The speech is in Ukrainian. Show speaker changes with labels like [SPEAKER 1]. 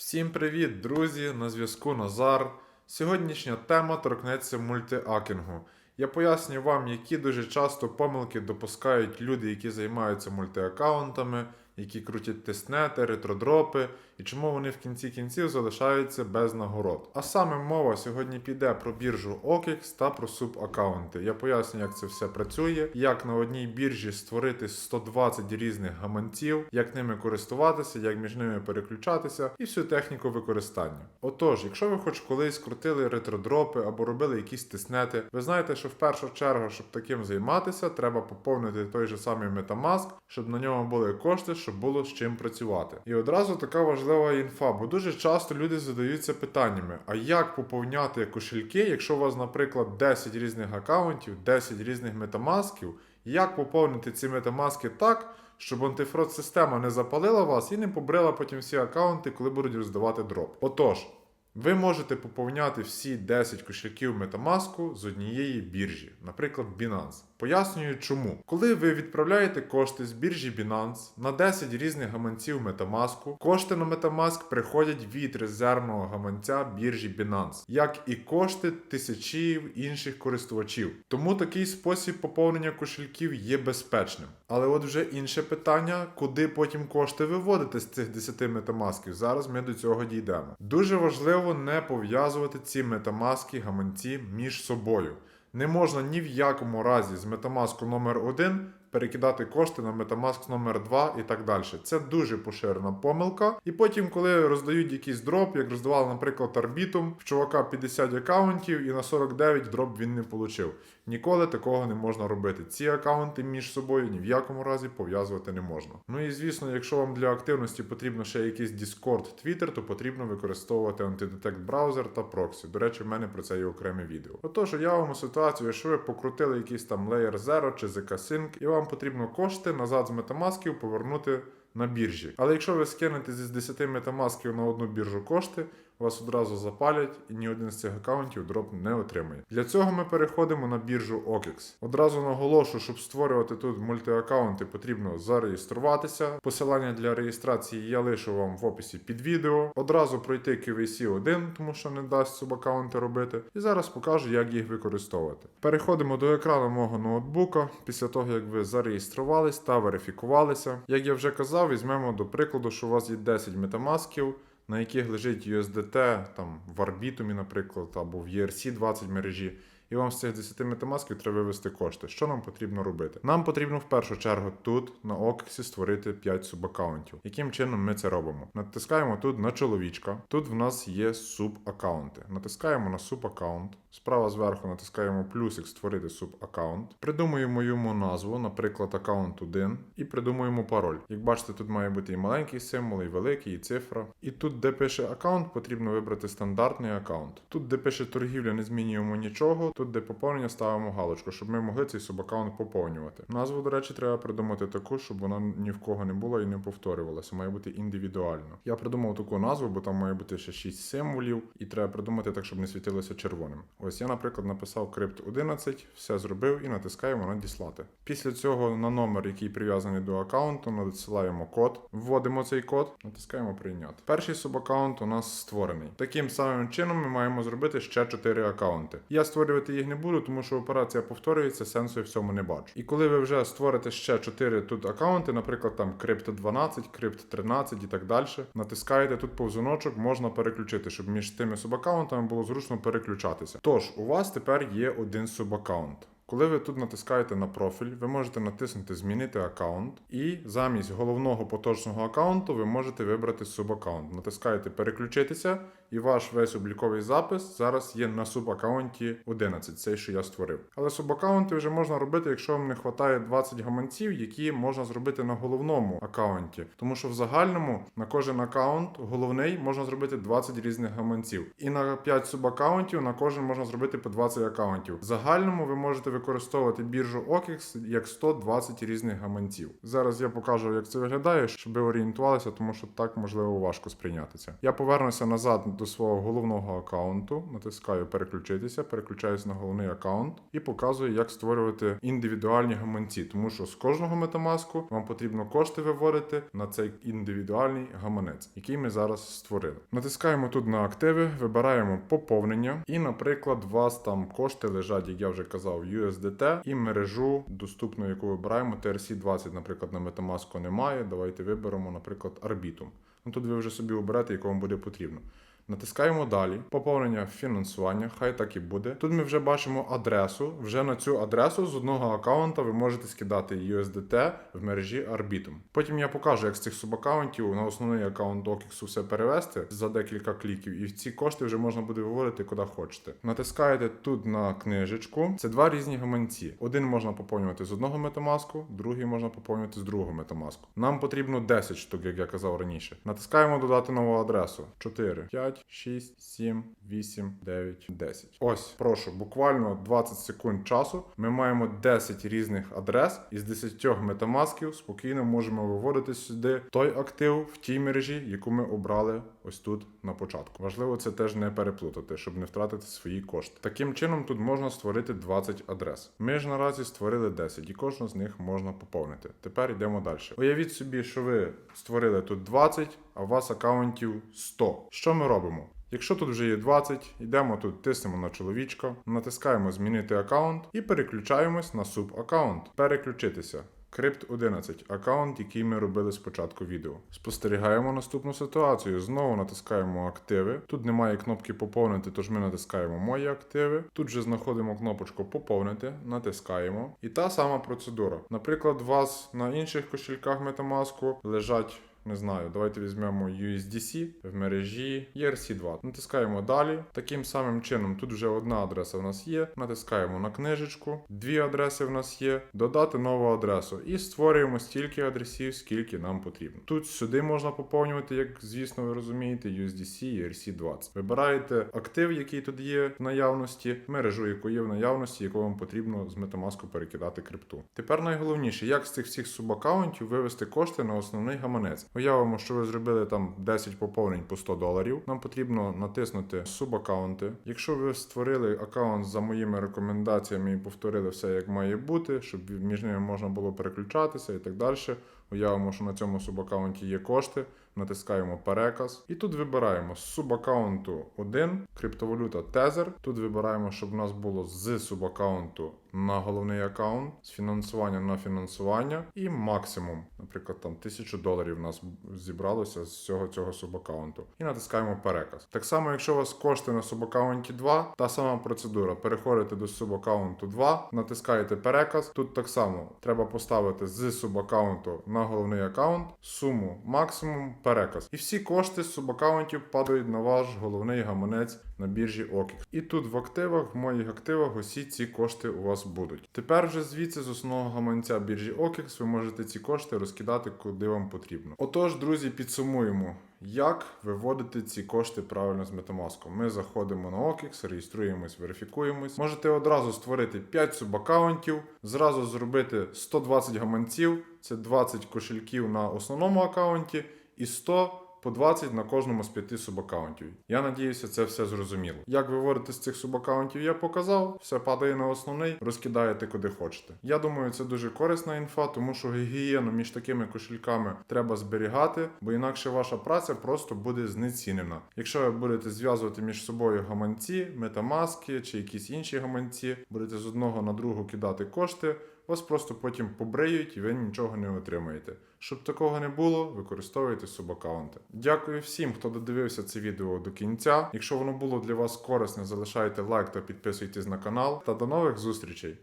[SPEAKER 1] Всім привіт, друзі! На зв'язку Назар. Сьогоднішня тема торкнеться мультиакінгу. Я поясню вам, які дуже часто помилки допускають люди, які займаються мультиаккаунтами, які крутять тестнети, ретродропи, і чому вони в кінці кінців залишаються без нагород. А саме мова сьогодні піде про біржу OKX та про субаккаунти. Я поясню, як це все працює, як на одній біржі створити 120 різних гаманців, як ними користуватися, як між ними переключатися і всю техніку використання. Отож, якщо ви хоч колись крутили ретродропи або робили якісь тиснети, ви знаєте, що в першу чергу, щоб таким займатися, треба поповнити той же самий Metamask, щоб на ньому були кошти, щоб було з чим працювати. І одразу така важлива інфа, бо дуже часто люди задаються питаннями: а як поповняти кошельки, якщо у вас, наприклад, 10 різних аккаунтів, 10 різних метамасків, як поповнити ці метамаски так, щоб антифрод-система не запалила вас і не побрила потім всі аккаунти, коли будуть роздавати дроп. Отож. Ви можете поповняти всі 10 кошельків Metamask з однієї біржі, наприклад, Binance. Пояснюю чому. Коли ви відправляєте кошти з біржі Binance на 10 різних гаманців Metamask, кошти на Metamask приходять від резервного гаманця біржі Binance, як і кошти тисячі інших користувачів. Тому такий спосіб поповнення кошельків є безпечним. Але от вже інше питання, куди потім кошти виводити з цих 10 метамасків. Зараз ми до цього дійдемо. Дуже важливо не пов'язувати ці метамаски гаманці між собою. Не можна ні в якому разі з метамаску номер 1 перекидати кошти на Metamask номер 2 і так далі. Це дуже поширена помилка. І потім, коли роздають якийсь дроп, як роздавали, наприклад, Арбітум, в чувака 50 аккаунтів і на 49 дроп він не отримав. Ніколи такого не можна робити. Ці аккаунти між собою ні в якому разі пов'язувати не можна. Ну і звісно, якщо вам для активності потрібно ще якийсь Discord, Twitter, то потрібно використовувати антидетект браузер та проксі. До речі, в мене про це є окреме відео. Отож, уявимо ситуацію, якщо ви покрутили якийсь там Layer 0 чи ZK Sync, і вам потрібно кошти назад з метамасків повернути на біржі. Але якщо ви скинете зі 10 метамасків на одну біржу кошти, вас одразу запалять і ні один з цих аккаунтів дроп не отримає. Для цього ми переходимо на біржу OKX. Одразу наголошу, щоб створювати тут мультиаккаунти, потрібно зареєструватися. Посилання для реєстрації я лишу вам в описі під відео. Одразу пройти QVC 1, тому що не дасть субаккаунти робити. І зараз покажу, як їх використовувати. Переходимо до екрану мого ноутбука після того, як ви зареєструвались та верифікувалися. Як я вже казав, візьмемо до прикладу, що у вас є 10 метамасків на яких лежить USDT, там в Арбітумі, наприклад, або в ERC20 мережі, і вам з цих 10 метамасків треба вивести кошти. Що нам потрібно робити? Нам потрібно в першу чергу тут на OKX створити 5 субаккаунтів. Яким чином ми це робимо? Натискаємо тут на чоловічка. Тут в нас є субаккаунти. Натискаємо на субаккаунт. Справа зверху натискаємо плюсик створити субаккаунт. Придумуємо йому назву, наприклад, аккаунт 1, і придумуємо пароль. Як бачите, тут має бути і маленький символ, і великий, і цифра. І тут, де пише аккаунт, потрібно вибрати стандартний аккаунт. Тут, де пише торгівля, не змінюємо нічого. Тут, де поповнення, ставимо галочку, щоб ми могли цей субаккаунт поповнювати. Назву, до речі, треба придумати таку, щоб вона ні в кого не була і не повторювалася. Має бути індивідуально. Я придумав таку назву, бо там має бути ще 6 символів, і треба придумати так, щоб не світилося червоним. Ось я, наприклад, написав крипт 11, все зробив і натискаємо надіслати. Після цього на номер, який прив'язаний до аккаунту, надсилаємо код, вводимо цей код, натискаємо прийняти. Перший субаккаунт у нас створений. Таким самим чином ми маємо зробити ще 4 аккаунти. Я створювати їх не буду, тому що операція повторюється, сенсу я в цьому не бачу. І коли ви вже створите ще 4 тут аккаунти, наприклад, там Crypto 12, Crypto 13 і так далі, натискаєте тут повзуночок, можна переключити, щоб між тими субаккаунтами було зручно переключатися. Тож, у вас тепер є один субаккаунт. Коли ви тут натискаєте на профіль, ви можете натиснути Змінити аккаунт, і замість головного поточного аккаунту ви можете вибрати субаккаунт. Натискаєте Переключитися, і ваш весь обліковий запис зараз є на субаккаунті 11, цей, що я створив. Але субаккаунти вже можна робити, якщо вам не вистачає 20 гаманців, які можна зробити на головному аккаунті. Тому що в загальному на кожен аккаунт головний можна зробити 20 різних гаманців. І на 5 субаккаунтів на кожен можна зробити по 20 аккаунтів. В загальному ви можете використовувати біржу OKX як 120 різних гаманців. Зараз я покажу, як це виглядає, щоб ви орієнтувалися, тому що так можливо важко сприйняти це. Я повернуся назад до свого головного аккаунту, натискаю переключитися, переключаюся на головний аккаунт і показую, як створювати індивідуальні гаманці, тому що з кожного метамаску вам потрібно кошти виводити на цей індивідуальний гаманець, який ми зараз створили. Натискаємо тут на активи, вибираємо поповнення, і, наприклад, у вас там кошти лежать, як я вже казав, USDT і мережу доступну, яку вибираємо. TRC20, наприклад, на Metamask немає. Давайте виберемо, наприклад, Arbitum. Ну тут ви вже собі оберете, яку вам буде потрібно. Натискаємо далі. Поповнення фінансування, хай так і буде. Тут ми вже бачимо адресу. Вже на цю адресу з одного аккаунта ви можете скидати USDT в мережі Arbitum. Потім я покажу, як з цих субаккаунтів на основний аккаунт OKX все перевести за декілька кліків, і ці кошти вже можна буде виводити куди хочете. Натискаєте тут на книжечку. Це два різні гаманці. Один можна поповнювати з одного метамаску, другий можна поповнювати з другого метамаску. Нам потрібно 10 штук, як я казав раніше. Натискаємо додати нову адресу. 4, 5, 6, 7, 8, 9, 10. Ось, прошу, буквально 20 секунд часу. Ми маємо 10 різних адрес із 10 метамасків. Спокійно можемо виводити сюди той актив в тій мережі, яку ми обрали ось тут на початку. Важливо це теж не переплутати, щоб не втратити свої кошти. Таким чином тут можна створити 20 адрес. Ми ж наразі створили 10, і кожну з них можна поповнити. Тепер йдемо далі. Уявіть собі, що ви створили тут 20, а у вас аккаунтів 100. Що ми робимо? Якщо тут вже є 20, йдемо тут, тиснемо на чоловічка, натискаємо Змінити аккаунт і переключаємось на субаккаунт. Переключитися. Crypt 11 аккаунт, який ми робили спочатку відео. Спостерігаємо наступну ситуацію. Знову натискаємо активи. Тут немає кнопки поповнити, тож ми натискаємо мої активи. Тут же знаходимо кнопочку поповнити, натискаємо. І та сама процедура. Наприклад, у вас на інших кошельках Metamask лежать не знаю, давайте візьмемо USDC в мережі ERC2. Натискаємо далі. Таким самим чином, тут вже одна адреса в нас є. Натискаємо на книжечку, дві адреси в нас є, додати нову адресу і створюємо стільки адресів, скільки нам потрібно. Тут сюди можна поповнювати, як звісно, ви розумієте, USDC ERC20. Вибираєте актив, який тут є в наявності, мережу, яку є в наявності, яку вам потрібно з Metamask перекидати крипту. Тепер найголовніше, як з цих всіх субаккаунтів вивести кошти на основний гаманець. Уявимо, що ви зробили там 10 поповнень по 100 доларів. Нам потрібно натиснути субаккаунти. Якщо ви створили аккаунт за моїми рекомендаціями і повторили все як має бути, щоб між ними можна було переключатися і так далі. Уявимо, що на цьому субаккаунті є кошти. Натискаємо переказ. І тут вибираємо з субаккаунту 1, криптовалюта Tether. Тут вибираємо, щоб у нас було з субаккаунту на головний аккаунт, з фінансування на фінансування і максимум, наприклад, там 1000 доларів у нас зібралося з всього цього субаккаунту. І натискаємо переказ. Так само, якщо у вас кошти на субаккаунті 2, та сама процедура. Переходите до субаккаунту 2, натискаєте переказ. Тут так само треба поставити з субаккаунту на головний аккаунт суму максимум переказ. І всі кошти з субаккаунтів падають на ваш головний гаманець на біржі OKX. І тут в активах, в моїх активах, усі ці кошти у вас будуть. Тепер вже звідси з основного гаманця біржі OKX ви можете ці кошти розкидати куди вам потрібно. Отож, друзі, підсумуємо. Як виводити ці кошти правильно з Metamask? Ми заходимо на OKX, реєструємось, верифікуємось. Можете одразу створити 5 субаккаунтів, зразу зробити 120 гаманців, це 20 кошельків на основному аккаунті і 100 по 20 на кожному з п'яти субаккаунтів. Я надіюся, це все зрозуміло. Як виводити з цих субаккаунтів, я показав. Все падає на основний, розкидаєте куди хочете. Я думаю, це дуже корисна інфа, тому що гігієну між такими кошельками треба зберігати, бо інакше ваша праця просто буде знецінена. Якщо ви будете зв'язувати між собою гаманці, метамаски чи якісь інші гаманці, будете з одного на другу кидати кошти. Вас просто потім побриють і ви нічого не отримаєте. Щоб такого не було, використовуйте субаккаунти. Дякую всім, хто додивився це відео до кінця. Якщо воно було для вас корисне, залишайте лайк та підписуйтесь на канал. Та до нових зустрічей!